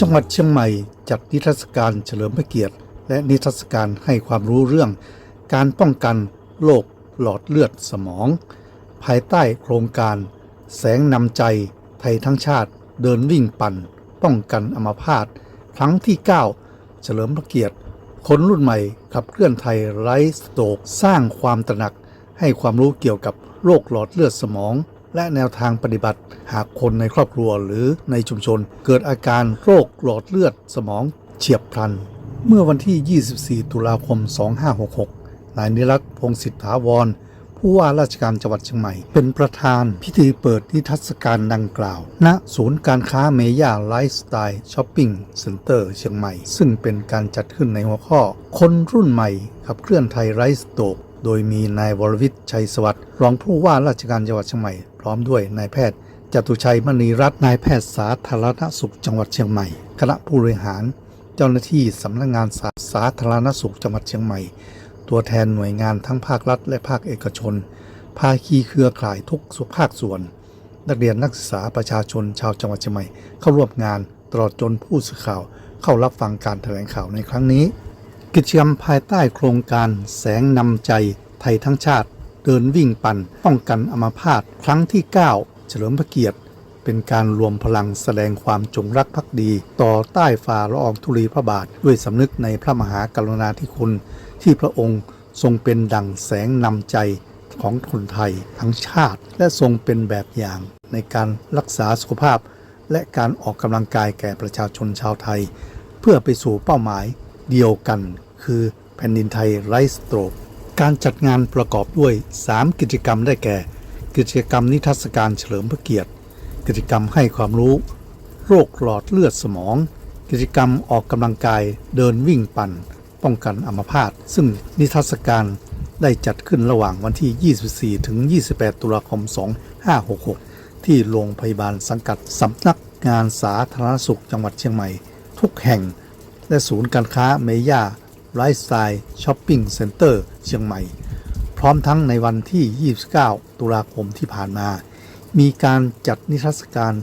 จังหวัดเชียงใหม่จัดนิทรรศการเฉลิมพระเกียรติ และนิทรรศการให้ความรู้เรื่อง การป้องกันโรคหลอดเลือดสมอง ภายใต้โครงการ แสงนำใจ ไทยทั้งชาติเดินวิ่งปั่น ป้องกันอัมพาตครั้งที่ 9 เฉลิมพระเกียรติ คนรุ่นใหม่ขับเคลื่อนไทยไร้สโตกสร้างความตระหนัก ให้ความรู้เกี่ยวกับโรคหลอดเลือดสมอง และแนวทางปฏิบัติ หากคนในครอบครัวหรือในชุมชน เกิดอาการโรคหลอดเลือดสมองเฉียบพลัน เมื่อวันที่ 24 ตุลาคม 2566 นายนิรัตน์พงศิษฐาวร ผู้ว่าราชการจังหวัดเชียงใหม่ เป็นประธานพิธีเปิดนิทรรศการดังกล่าว ณ ศูนย์การค้าเมย่าไลฟ์สไตล์ช้อปปิ้งเซ็นเตอร์เชียงใหม่ ซึ่งเป็นการจัดขึ้นในหัวข้อ คนรุ่นใหม่ขับเคลื่อนไทยไร้สโตกโดยมีนายวรวิทย์ชัยสวัสดิ์รองผู้ว่าราชการจังหวัดเชียงใหม่ ร้อมด้วยนายแพทย์จตุชัยมณีรัตน์นายแพทย์สาธารณสุขจังหวัดเชียงใหม่ คณะผู้บริหาร เจ้าหน้าที่สำนักงานสาสาธารณสุขจังหวัดเชียงใหม่ ตัวแทนหน่วยงานทั้งภาครัฐ และภาคเอกชน ภาคีเครือข่ายทุกสุภาคส่วน นักเรียนนักศึกษาประชาชนชาวจังหวัดเชียงใหม่ เข้าร่วมงานตลอดจนผู้สื่อข่าว เข้ารับฟังการแถลงข่าวในครั้งนี้ กิจกรรมภายใต้โครงการแสงนำใจไทยทั้งชาติ เดินวิ่งปั่นป้องกันอัมพาตครั้งที่ 9 เฉลิมพระเกียรติ เป็นการรวมพลังแสดงความจงรักภักดี ต่อใต้ฝ่าละอองธุลีพระบาท ด้วยสำนึกในพระมหากรุณาธิคุณ ที่พระองค์ทรงเป็นดั่งแสงนำใจของคนไทยทั้งชาติ และทรงเป็นแบบอย่างในการรักษาสุขภาพ และการออกกำลังกายแก่ประชาชนชาวไทย เพื่อไปสู่เป้าหมายเดียวกัน คือแผ่นดินไทยไร้สโตรก การจัดงานประกอบด้วย 3 กิจกรรมได้แก่ กิจกรรมนิทรรศการเฉลิมพระเกียรติ กิจกรรมให้ความรู้ โรคหลอดเลือดสมอง กิจกรรมออกกำลังกายเดินวิ่งปั่น ป้องกันอัมพาตซึ่งนิทรรศการได้จัดขึ้นระหว่างวันที่ 24 ถึง 28 ตุลาคม 2566 ที่โรงพยาบาลสังกัดสำนักงานสาธารณสุขจังหวัดเชียงใหม่ ทุกแห่ง และศูนย์การค้าเมย่า ไลฟ์สไตล์ช้อปปิ้งเซ็นเตอร์เชียงใหม่ พร้อมทั้งในวันที่ 29 ตุลาคมที่ผ่านมา มีการจัดนิทรรศการ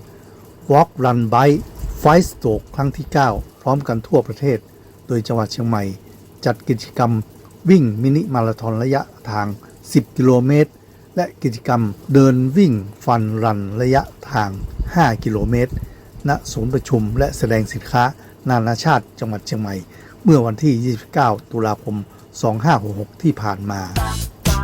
Walk Run Bike Fight Stroke ครั้งที่ 9 พร้อมกันทั่วประเทศ โดยจังหวัดเชียงใหม่ จัดกิจกรรมวิ่งมินิมาราธอนระยะทาง 10 กิโลเมตร และกิจกรรมเดินวิ่งฟันรันระยะทาง 5 กิโลเมตร ณ ศูนย์ประชุมและแสดงสินค้านานาชาติจังหวัดเชียงใหม่ เมื่อวันที่ 29 ตุลาคม 2566 ที่ผ่านมาเ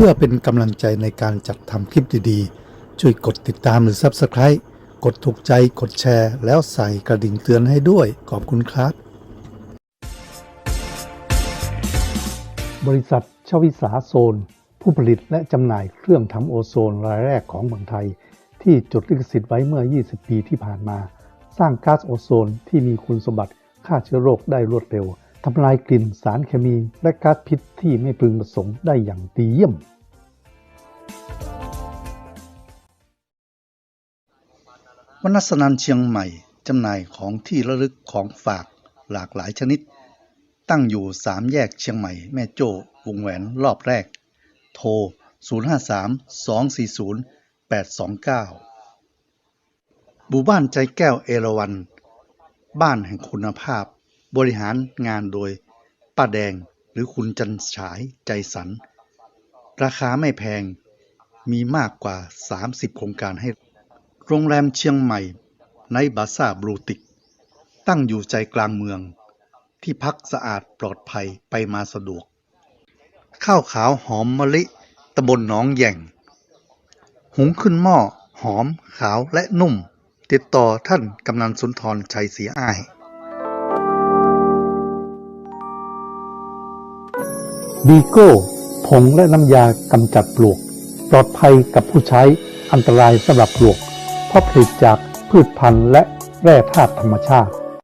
พื่อเป็นกำลังใจในการจัดทำคลิปดีๆ ช่วยกดติดตามหรือ Subscribe กดถูกใจกดแชร์แล้วใส่กระดิ่งเตือนให้ด้วย ขอบคุณครับ บริษัทชวิสาโซน ผู้ผลิตและจำหน่ายเครื่องทำโอโซนรายแรกของเมืองไทย ที่จดลิขสิทธิ์ไว้เมื่อ 20 ปีที่ผ่านมา สร้างก๊าซโอโซนที่มีคุณสมบัติฆ่าเชื้อโรคได้รวดเร็ว ทำลายกลิ่นสารเคมีและก๊าซพิษที่ไม่พึงประสงค์ได้อย่างดีเยี่ยมวนัสนันเชียงใหม่จำหน่ายของที่ระลึกของฝากหลากหลายชนิด ตั้งอยู่สามแยกเชียงใหม่แม่โจ้วงแหวนรอบแรก โทร 053 240 829หมู่บ้านใจแก้วเอราวัน บ้านแห่งคุณภาพ บริหารงานโดยป้าแดงหรือคุณจันฉายใจสัน ราคาไม่แพงมีมากกว่า 30 โครงการให้ โรงแรมเชียงใหม่ในบาซ่าบรูติก ตั้งอยู่ใจกลางเมือง ที่พักสะอาดปลอดภัยไปมาสะดวก ข้าวขาวหอมมะลิตำบลหนองแย่ง หุงขึ้นหม้อหอมขาวและนุ่ม ติดต่อท่านกำนันสุนทรชัยศรีอ้าย ดีโก้ผงและน้ำยากำจัดปลวก ปลอดภัยกับผู้ใช้อันตรายสำหรับปลวก เพราะผลิตจากพืชพันธุ์และแร่ธาตุธรรมชาติ